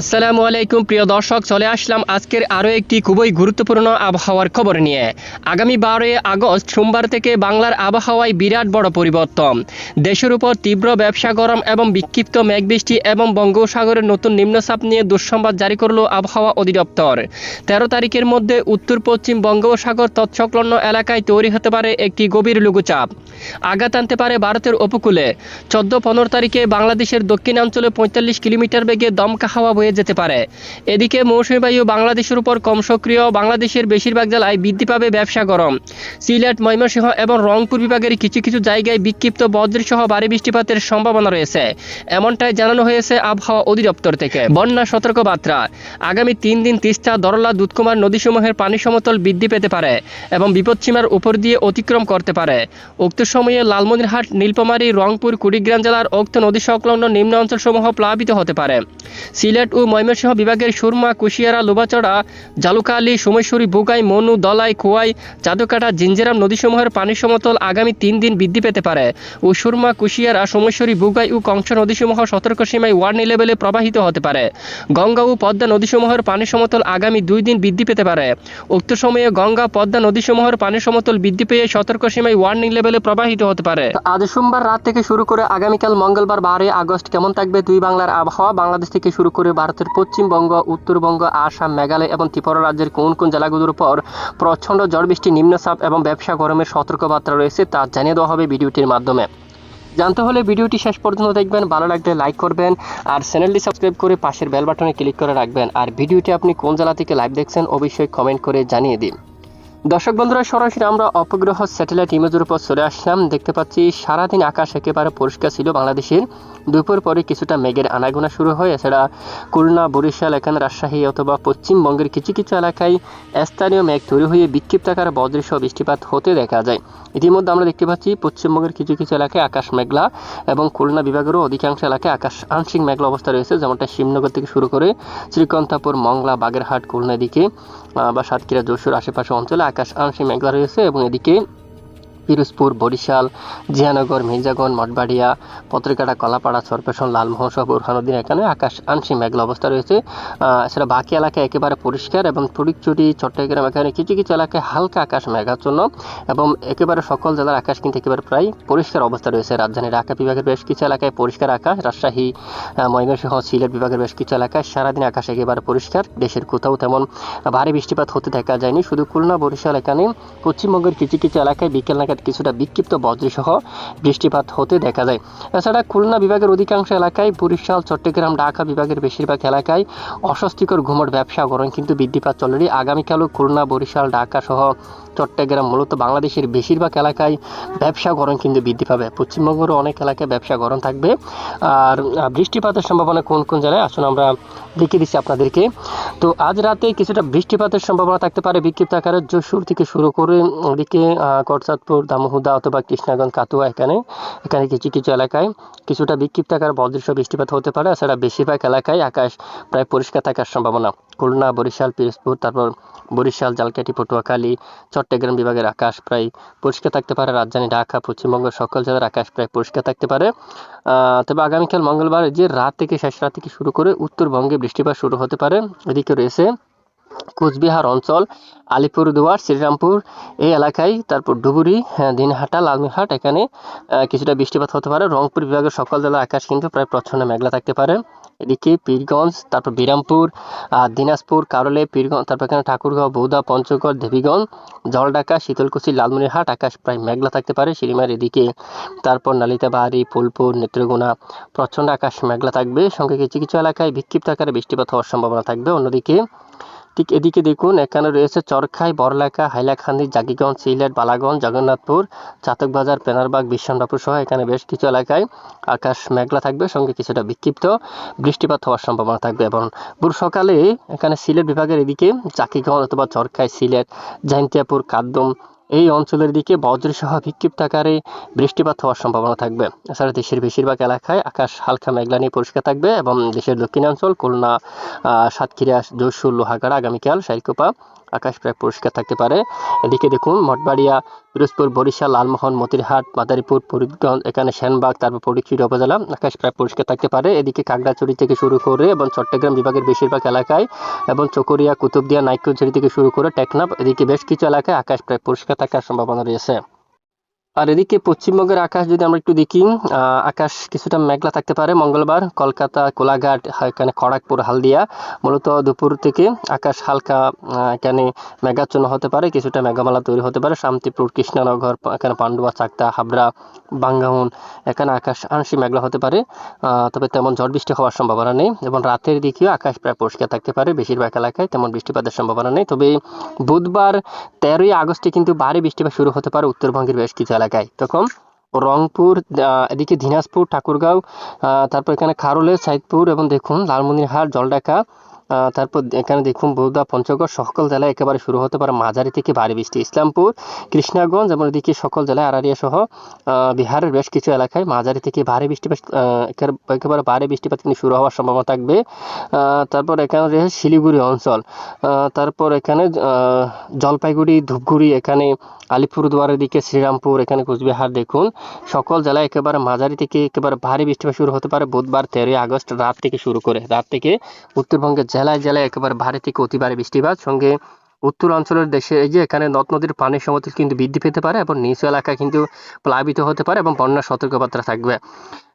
আসসালামু আলাইকুম, প্রিয় দর্শক, চলে আসলাম আজকের আরও একটি খুবই গুরুত্বপূর্ণ আবহাওয়ার খবর নিয়ে। আগামী বারোই আগস্ট সোমবার থেকে বাংলার আবহাওয়ায় বিরাট বড় পরিবর্তন। দেশের উপর তীব্র ব্যবসা গরম এবং বিক্ষিপ্ত মেঘবৃষ্টি এবং বঙ্গোপসাগরের নতুন নিম্নচাপ নিয়ে দুঃসংবাদ জারি করল আবহাওয়া অধিদপ্তর। তেরো তারিখের মধ্যে উত্তর পশ্চিম বঙ্গোপসাগর তৎসংলগ্ন এলাকায় তৈরি হতে পারে একটি গভীর লঘুচাপ। আঘাত আনতে পারে ভারতের উপকূলে। চোদ্দ পনেরো তারিখে বাংলাদেশের দক্ষিণাঞ্চলে পঁয়তাল্লিশ কিলোমিটার বেগে দমকা হাওয়া বয়ে যেতে পারে। এদিকে মৌসুমী বায়ু বাংলাদেশের উপর কম সক্রিয়। বাংলাদেশের বেশিরভাগ জেলায় বৃদ্ধি পাবে ব্যবসা গরম। সিলেট, ময়মনসিংহ এবং রংপুর বিভাগের কিছু কিছু জায়গায় বিক্ষিপ্ত বজ্রসহ ভারী বৃষ্টিপাতের সম্ভাবনা রয়েছে। এমনটাই জানানো হয়েছে আবহাওয়া অধিদপ্তর থেকে। বন্যা সতর্কবার্তা। আগামী তিন দিন তিস্তা, দরলা, দুধকুমার নদীসমূহের পানি সমতল বৃদ্ধি পেতে পারে এবং বিপদসীমার উপর দিয়ে অতিক্রম করতে পারে। উক্ত সময়ে লালমনিরহাট নীলপমারী রংপুর, কুড়িগ্রাম জেলার উক্ত নদী সংলগ্ন নিম্ন অঞ্চলসমূহ প্লাবিত হতে পারে। সিলেট ও ময়মনসিংহ বিভাগের সুরমা, কুশিয়ারা, লোবাচড়া জালুকালি সোমেশ্বরী, বুগাই, মনু, দলাই কুয়াই চাদুকাটা জিঞ্জিরাম নদীসমূহের পানি সমতল আগামী তিন দিন বৃদ্ধি পেতে পারে। ও সুরমা, কুশিয়ারা, সোমেশ্বরী, বুগাই ও কংস নদীসমূহ সতর্ক সীমায় ওয়ার্নিং লেভেলে প্রবাহিত হতে পারে। গঙ্গা ও পদ্মা নদীসমূহের পানি সমতল আগামী দুই দিন বৃদ্ধি পেতে পারে। উক্ত সময়ে গঙ্গা, পদ্মা নদীসমূহের পানি সমতল বৃদ্ধি পেয়ে সতর্ক সীমায় ওয়ার্নিং লেভেলে প্রবাহিত হতে পারে। আজ সোমবার রাত থেকে শুরু করে আগামীকাল মঙ্গলবার বারোই আগস্ট কেমন থাকবে দুই বাংলার আবহাওয়া? বাংলাদেশ থেকে শুরু করে ভারতের পশ্চিমবঙ্গ, উত্তরবঙ্গ, আসাম, মেঘালয় এবং ত্রিপুরা রাজ্যের কোন কোন জেলাগুলোর উপর প্রচণ্ড ঝড় বৃষ্টি, নিম্নচাপ এবং ব্যবসা গরমের সতর্কবার্তা রয়েছে তা জানিয়ে দেওয়া হবে ভিডিওটির মাধ্যমে। জানতে হলে ভিডিওটি শেষ পর্যন্ত দেখবেন, ভালো লাগলে লাইক করবেন আর চ্যানেলটি সাবস্ক্রাইব করে পাশের বেল বাটনে ক্লিক করে রাখবেন। আর ভিডিওটি আপনি কোন জেলা থেকে লাইভ দেখছেন অবশ্যই কমেন্ট করে জানিয়ে দিন। দর্শক বন্ধুরা, সরাসরি আমরা অপগ্রহ স্যাটেলাইট ইমেজের উপর চলে আসলাম। দেখতে পাচ্ছি সারাদিন আকাশ একেবারে পরিষ্কার ছিল বাংলাদেশের। দুপুর পরে কিছুটা মেঘের আনাগোনা শুরু হয়। এছাড়া খুলনা, বরিশাল, এখানে রাজশাহী অথবা পশ্চিমবঙ্গের কিছু কিছু এলাকায় স্থানীয় মেঘ তৈরি হয়ে বিক্ষিপ্ত আকারে বজ্রসহ বৃষ্টিপাত হতে দেখা যায়। ইতিমধ্যে আমরা দেখতে পাচ্ছি পশ্চিমবঙ্গের কিছু কিছু এলাকায় আকাশ মেঘলা এবং খুলনা বিভাগেরও অধিকাংশ এলাকায় আকাশ আংশিক মেঘলা অবস্থা রয়েছে, যেমনটা শিবনগর থেকে শুরু করে শ্রীকন্তাপুর, মংলা, বাগেরহাট খুলনা দিকে বা সাতক্ষীরা, যশোর আশেপাশে অঞ্চলে আকাশ আংশিক মেঘলা রয়েছে এবং এদিকে পিরোজপুর, বরিশাল, জিয়ানগর, মির্জাগঞ্জ, মঠবাড়িয়া, পত্রিকাটা, কলাপাড়া সরপেশন লালমোহন সহ এখানে আকাশ আংশিক মেঘলা অবস্থা রয়েছে। সেটা বাকি এলাকায় একেবারে পরিষ্কার এবং ফটিকচুরি চট্টগ্রাম এখানে কিছু কিছু এলাকায় হালকা আকাশ মেঘাচ্ছন্ন এবং একেবারে সকল জেলার আকাশ কিন্তু একেবারে প্রায় পরিষ্কার অবস্থা রয়েছে। রাজধানী ঢাকা বিভাগের বেশ কিছু এলাকায় পরিষ্কার আকাশ, রাজশাহী ময়মনসিংহ, সিলেট বিভাগের বেশ কিছু এলাকায় সারাদিন আকাশ একেবারে পরিষ্কার, দেশের কোথাও তেমন ভারী বৃষ্টিপাত হতে দেখা যায়নি। শুধু খুলনা, বরিশাল এখানে পশ্চিমবঙ্গের কিছু কিছু এলাকায় বিকেল নাগাদ কিছুটা বিক্ষিপ্ত বজ্রসহ বৃষ্টিপাত হতে দেখা যায়। এছাড়া খুলনা বিভাগের অধিকাংশ এলাকায় বরিশাল, চট্টগ্রাম, ঢাকা বিভাগের বেশিরভাগ এলাকায় অস্বস্তিকর ঘুমট, ব্যবসা গরম কিন্তু বৃদ্ধি বৃদ্ধিপাত চলেরই আগামীকালও খুলনা, বরিশাল, ঢাকা সহ চট্টগ্রাম মূলত বাংলাদেশের বেশিরভাগ এলাকায় ব্যবসা গরম কিন্তু বৃদ্ধি পাবে। পশ্চিমবঙ্গেরও অনেক এলাকায় ব্যবসা গরম থাকবে। আর বৃষ্টিপাতের সম্ভাবনা কোন কোন জায়গায় আসুন আমরা দেখিয়ে দিচ্ছি আপনাদেরকে। তো আজ রাতে কিছুটা বৃষ্টিপাতের সম্ভাবনা থাকতে পারে বিক্ষিপ্ত আকারে। যশোর থেকে শুরু করে ওদিকে করচাঁদপুর দামোহুদা অথবা কৃষ্ণাগঞ্জ কাতুয়া এখানে। এখানে কিছু কিছু এলাকায় কিছুটা বিক্ষিপ্ত আকার বজ্রসহ বৃষ্টিপাত হতে পারে, এছাড়া বেশিরভাগ এলাকায় আকাশ প্রায় পরিষ্কার থাকার সম্ভাবনা। খুলনা, বরিশাল, পিরোজপুর, তারপর বরিশাল জালকাটি পটুয়াখালী, চট্টগ্রাম বিভাগের আকাশ প্রায় পরিষ্কার থাকতে পারে, রাজধানী ঢাকা পশ্চিমবঙ্গের সকল জেলার আকাশ প্রায় পরিষ্কার থাকতে পারে। তবে আগামীকাল মঙ্গলবার যে রাত থেকে শেষ রাত থেকে শুরু করে উত্তরবঙ্গে বৃষ্টিপাত শুরু হতে পারে, এদিকে রয়েছে কোচবিহার অঞ্চল আলিপুরদুয়ার শ্রীরামপুর এই এলাকায় তারপর ডুবুরি হ্যাঁ, দিনহাটা লালমিহাট এখানে কিছুটা বৃষ্টিপাত হতে পারে। রংপুর বিভাগের সকল জেলার আকাশ কিন্তু প্রায় প্রচ্ছন্ন মেঘলা থাকতে পারে। এদিকে পীরগঞ্জ তারপর বিরামপুর দিনাজপুর কারলে পীরগঞ্জ তারপর এখানে ঠাকুরগাঁও বৌদা পঞ্চগড় দেবীগঞ্জ জলডাকা শীতলকুচি লালমনিরহাট আকাশ প্রায় মেঘলা থাকতে পারে। শিলিমার এদিকে তারপর নালিতাবাহারি ফুলপুর নেত্রকোনা প্রচণ্ড আকাশ মেঘলা থাকবে। সঙ্গে কিছু কিছু এলাকায় বিক্ষিপ্ত আকারে বৃষ্টিপাত হওয়ার সম্ভাবনা থাকবে। অন্যদিকে ঠিক এদিকে দেখুন, এখানে রয়েছে চরখাই বড়লেখা হাইলাকান্দি, জাগিগঞ্জ, সিলেট, বালাগঞ্জ, জগন্নাথপুর, চাতকবাজার পেনারবাগ বিশ্বনাথপুর সহ এখানে বেশ কিছু এলাকায় আকাশ মেঘলা থাকবে, সঙ্গে কিছুটা বিক্ষিপ্ত বৃষ্টিপাত হওয়ার সম্ভাবনা থাকবে এবং ভোর সকালে এখানে সিলেট বিভাগের এদিকে চাকিগঞ্জ অথবা চরখাই, সিলেট, জাইন্তিয়াপুর কাদ্দম এই অঞ্চলের দিকে বজ্রসহ বিক্ষিপ্ত আকারে বৃষ্টিপাত হওয়ার সম্ভাবনা থাকবে। এছাড়া দেশের বেশিরভাগ এলাকায় আকাশ হালকা মেঘলা নিয়ে পরিষ্কার থাকবে এবং দেশের দক্ষিণাঞ্চল, খুলনা সাতক্ষীরা, যশোর, লোহাগাড়া, আগামীকাল সাইকোপা আকাশ প্রায় পরিষ্কার থাকতে পারে। এদিকে দেখুন, মঠবাড়িয়া, পিরোজপুর, বরিশাল, লালমোহন, মতিরহাট, মাদারীপুর, ফরিদগঞ্জ, এখানে সেনবাগ, তারপর ফটিকছড়ি উপজেলা আকাশ প্রায় পরিষ্কার থাকতে পারে। এদিকে কাকড়াছড়ি থেকে শুরু করে এবং চট্টগ্রাম বিভাগের বেশিরভাগ এলাকায় এবং চকরিয়া, কুতুবদিয়া নাইকুঝড়ি থেকে শুরু করে টেকনাফ, এদিকে বেশ কিছু এলাকায় আকাশ প্রায় পরিষ্কার থাকার সম্ভাবনা রয়েছে আর এদিকে পশ্চিমবঙ্গের আকাশ যদি আমরা একটু দেখি আকাশ কিছুটা মেঘলা থাকতে পারে মঙ্গলবার। কলকাতা, কোলাঘাট এখানে খড়গপুর, হালদিয়া। মূলত দুপুর থেকে আকাশ হালকা এখানে মেঘাচ্ছন্ন হতে পারে, কিছুটা মেঘমালা তৈরি হতে পারে। শান্তিপুর, কৃষ্ণনগর, এখানে পান্ডুয়া, চাকদা, হাবড়া বাঙ্গাউন এখানে আকাশ আংশিক মেঘলা হতে পারে। তবে তেমন ঝড় বৃষ্টি হওয়ার সম্ভাবনা নেই এবং রাতের দিকেও আকাশ প্রায় পরিষ্কার থাকতে পারে। বেশিরভাগ এলাকায় তেমন বৃষ্টিপাতের সম্ভাবনা নেই। তবে বুধবার তেরোই আগস্টে কিন্তু ভারী বৃষ্টিপাত শুরু হতে পারে। উত্তরবঙ্গের বেশ কিছু তখন রংপুর এদিকে দিনাজপুর ঠাকুরগাঁও তারপর এখানে খারুলে সাইদপুর এবং দেখুন লালমনিরহাট জলঢাকা আহ, তারপর এখানে দেখুন বৌদ্ধা পঞ্চগড় সকল জেলায় একেবারে শুরু হতে পারে মাঝারি থেকে ভারী বৃষ্টি। ইসলামপুর, কৃষ্ণাগঞ্জ এবং এদিকে সকল জেলায় আরারিয়া সহ বিহারের বেশ কিছু এলাকায় মাঝারি থেকে ভারী বৃষ্টিপাত একেবারে- ভারী বৃষ্টিপাত কিন্তু শুরু হওয়ার সম্ভাবনা থাকবে। তারপর এখানে রয়েছে শিলিগুড়ি অঞ্চল। তারপর এখানে জলপাইগুড়ি, ধূপগুড়ি, এখানে আলিপুরদুয়ারের দিকে শ্রীরামপুর, এখানে কোচবিহার দেখুন। সকল জেলায় একেবারে মাঝারি থেকে একেবারে ভারী বৃষ্টিপাত শুরু হতে পারে বুধবার, তেরোই আগস্ট রাত থেকে শুরু করে, রাত থেকে উত্তরবঙ্গের জেলায় জেলায় একেবারে ভারী থেকে অতি ভারী বৃষ্টিপাত। সঙ্গে উত্তর অঞ্চলের দেশে এই যে এখানে নদ নদীর পানির সমতল কিন্তু বৃদ্ধি পেতে পারে এবং নিচু এলাকা কিন্তু প্লাবিত হতে পারে এবং বন্যার সতর্কবার্তা থাকবে।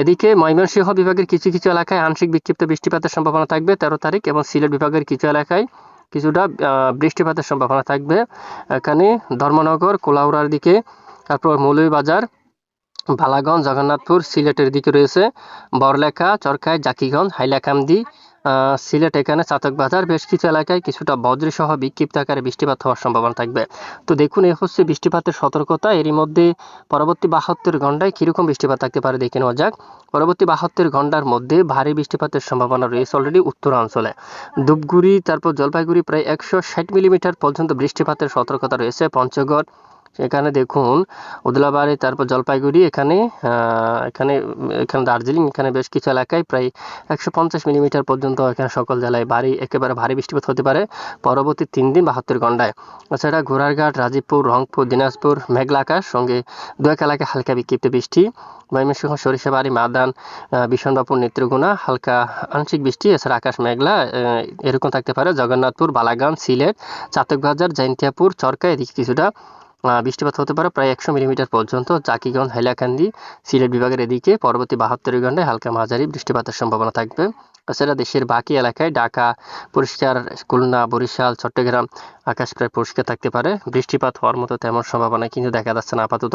এদিকে ময়মনসিংহ বিভাগের কিছু কিছু এলাকায় আংশিক বিক্ষিপ্ত বৃষ্টিপাতের সম্ভাবনা থাকবে তেরো তারিখ এবং সিলেট বিভাগের কিছু এলাকায় কিছুটা বৃষ্টিপাতের সম্ভাবনা থাকবে। এখানে ধর্মনগর, কোলাউড়ার দিকে, তারপর মৌলভীবাজার, বালাগঞ্জ, জগন্নাথপুর, সিলেটের দিকে রয়েছে বরলেখা চরকায় জাকিগঞ্জ, হাইলাকান্দি সিলেট এখানে চাতক বাজার, বেশ কিছু এলাকায় কিছুটা বজ্রসহ বিক্ষিপ্ত আকারে বৃষ্টিপাত হওয়ার সম্ভাবনা থাকবে। তো দেখুন এই হচ্ছে বৃষ্টিপাতের সতর্কতা। এরই মধ্যে পরবর্তী বাহাত্তর ঘন্টায় কীরকম বৃষ্টিপাত থাকতে পারে দেখে নেওয়া যাক। পরবর্তী বাহাত্তর ঘণ্টার মধ্যে ভারী বৃষ্টিপাতের সম্ভাবনা রয়েছে অলরেডি উত্তরাঞ্চলে। ধূপগুড়ি, তারপর জলপাইগুড়ি প্রায় একশো ষাট মিলিমিটার পর্যন্ত বৃষ্টিপাতের সতর্কতা রয়েছে। পঞ্চগড় এখানে দেখুন উদলাবাড়ি তারপর জলপাইগুড়ি এখানে এখানে এখানে দার্জিলিং এখানে বেশ কিছু এলাকায় প্রায় একশো পঞ্চাশ মিলিমিটার পর্যন্ত এখানে সকল জেলায় ভারী একেবারে ভারী বৃষ্টিপাত হতে পারে পরবর্তী তিন দিন বাহাত্তর ঘন্টায় এছাড়া ঘোড়ারঘাট রাজীবপুর রংপুর দিনাজপুর মেঘলা আকাশ সঙ্গে দু এক এলাকায় হালকা বিক্ষিপ্ত বৃষ্টি। ময়মনসিংহ সরিষাবাড়ি মাদান আহ, বিশনবাপুর নেত্রকোনা হালকা আংশিক বৃষ্টি এছাড়া আকাশ মেঘলা এরকম থাকতে পারে। জগন্নাথপুর বালাগান সিলেট চাতকবাজার জৈন্তিয়াপুর চরকা এদিকে কিছুটা বৃষ্টিপাত হতে পারে প্রায় একশো মিলিমিটার পর্যন্ত। জাকিগঞ্জ হাইলাকান্দি, সিলেট বিভাগের এদিকে পরবর্তী বাহাত্তর ঘন্টায় হালকা মাঝারি বৃষ্টিপাতের সম্ভাবনা থাকবে। এছাড়া দেশের বাকি এলাকায় ঢাকা, পরিষ্কার খুলনা, বরিশাল, চট্টগ্রাম আকাশ প্রায় পরিষ্কার থাকতে পারে। বৃষ্টিপাত হওয়ার মতো তেমন সম্ভাবনা কিন্তু দেখা যাচ্ছে না আপাতত।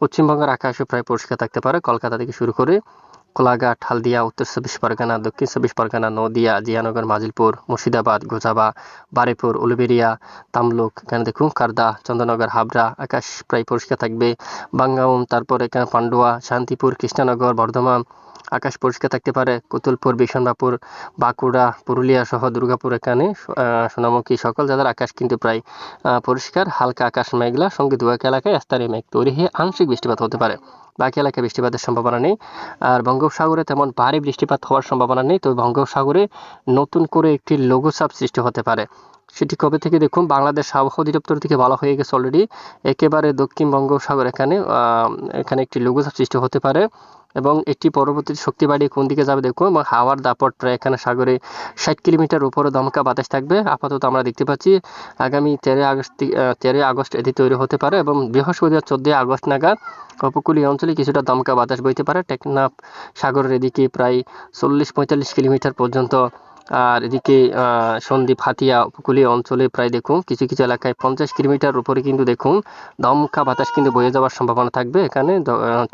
পশ্চিমবঙ্গের আকাশও প্রায় পরিষ্কার থাকতে পারে। কলকাতা থেকে শুরু করে কোলাঘাট হালদিয়া উত্তর চব্বিশ পরগনা, দক্ষিণ চব্বিশ পরগনা, নদিয়া, জিয়ানগর, মাজিলপুর, মুর্শিদাবাদ, গোজাবা, বারেপুর উলুবেরিয়া তামলুক, এখানে দেখুন কারদা, চন্দ্রনগর, হাবড়া, আকাশ প্রায় পরিষ্কার থাকবে। বাঙ্গাউন তারপর এখানে পান্ডুয়া, শান্তিপুর, কৃষ্ণনগর, বর্ধমান, আকাশ পরিষ্কার থাকতে পারে। কুতুলপুর বিশনবাপুর বাঁকুড়া, পুরুলিয়া সহ দুর্গাপুর এখানে সোনামুখী, সকল জেলার আকাশ কিন্তু প্রায় পরিষ্কার, হালকা আকাশ মেঘলা, সঙ্গে দু এক এলাকায় স্তরে মেঘ তৈরি হয়ে আংশিক বৃষ্টিপাত হতে পারে। বাকি এলাকায় বৃষ্টিপাতের সম্ভাবনা নেই। আর বঙ্গোপসাগরে তেমন ভারী বৃষ্টিপাত হওয়ার সম্ভাবনা নেই। তবে বঙ্গোপসাগরে নতুন করে একটি লঘুচাপ সৃষ্টি হতে পারে। সেটি কবে থেকে দেখুন? বাংলাদেশ আবহাওয়া অধিদপ্তর থেকে বলা হয়ে গেছে অলরেডি একেবারে দক্ষিণ বঙ্গোপসাগর এখানে এখানে একটি লঘুচাপ সৃষ্টি হতে পারে। এবং এটি পরবর্তী শক্তি বাড়িয়ে কোন দিকে যাবে দেখুন? এবং হাওয়ার দাপট প্রায় এখানে সাগরে ষাট কিলোমিটার উপরে দমকা বাতাস থাকবে। আপাতত আমরা দেখতে পাচ্ছি আগামী তেরোই আগস্ট তেরোই আগস্ট এটি তৈরি হতে পারে এবং বৃহস্পতিবার চোদ্দোই আগস্ট নাগাদ উপকূলীয় অঞ্চলে কিছুটা দমকা বাতাস বইতে পারে। টেকনাফ সাগরের এদিকে প্রায় চল্লিশ পঁয়তাল্লিশ কিলোমিটার পর্যন্ত আর এদিকে সন্দ্বীপ হাতিয়া উপকূলীয় অঞ্চলে প্রায় দেখুন, কিছু কিছু এলাকায় পঞ্চাশ কিলোমিটার উপরে কিন্তু দেখুন, দমকা বাতাস কিন্তু বয়ে যাওয়ার সম্ভাবনা থাকবে। এখানে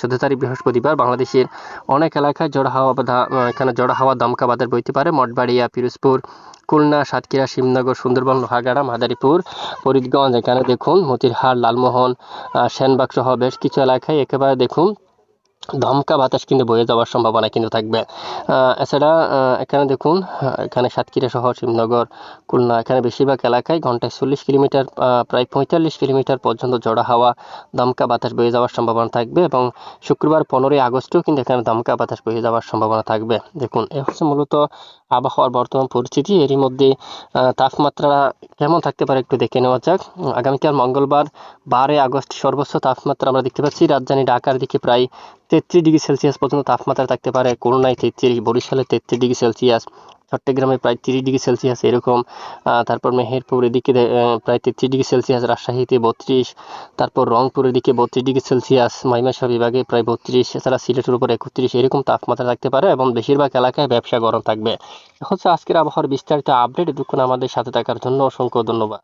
চোদ্দ তারিখ বৃহস্পতিবার বাংলাদেশের অনেক এলাকায় জড় হাওয়া এখানে জড় হাওয়া দমকা বাতাস বইতে পারে। মঠবাড়িয়া, পিরোজপুর, খুলনা, সাতক্ষীরা, শিবনগর, সুন্দরবন, লোহাগাড়া, মাদারীপুর, ফরিদগঞ্জ, এখানে দেখুন, মতিরহাট, লালমোহন সেনবাগ সহ বেশ কিছু এলাকায় একেবারে দেখুন ধমকা বাতাস কিন্তু বয়ে যাওয়ার সম্ভাবনা কিন্তু থাকবে। এছাড়া এখানে দেখুন এখানে সাতক্ষীরা সহ শিবনগর, খুলনা, এখানে বেশিরভাগ এলাকায় ঘন্টায় চল্লিশ কিলোমিটার প্রায় পঁয়তাল্লিশ কিলোমিটার পর্যন্ত জোড়া হাওয়া দমকা বাতাস বয়ে যাওয়ার সম্ভাবনা থাকবে এবং শুক্রবার পনেরোই আগস্টেও কিন্তু এখানে দমকা বাতাস বয়ে যাওয়ার সম্ভাবনা থাকবে। দেখুন, এ হচ্ছে মূলত আবহাওয়ার বর্তমান পরিস্থিতি। এরই মধ্যে তাপমাত্রা কেমন থাকতে পারে একটু দেখে নেওয়া যাক। আগামীকাল মঙ্গলবার বারোই আগস্ট সর্বোচ্চ তাপমাত্রা আমরা দেখতে পাচ্ছি। রাজধানী ঢাকার দিকে প্রায় তেত্রিশ ডিগ্রি সেলসিয়াস পর্যন্ত তাপমাত্রা থাকতে পারে। খুলনায় তেত্রিশ, বরিশালে তেত্রিশ ডিগ্রি সেলসিয়াস, চট্টগ্রামে প্রায় তিরিশ ডিগ্রি সেলসিয়াস এরকম। তারপর মেহেরপুর এদিকে প্রায় তেত্রিশ ডিগ্রি সেলসিয়াস, রাজশাহীতে বত্রিশ। তারপর রংপুরের দিকে বত্রিশ ডিগ্রি সেলসিয়াস মাইমাশা বিভাগে প্রায় বত্রিশ, এছাড়া সিলেটের উপর একত্রিশ, এরকম তাপমাত্রা থাকতে পারে এবং বেশিরভাগ এলাকায় ব্যবসা গরম থাকবে। হচ্ছে আজকের আবহাওয়ার বিস্তারিত আপডেট। এতক্ষণ আমাদের সাথে থাকার জন্য অসংখ্য ধন্যবাদ।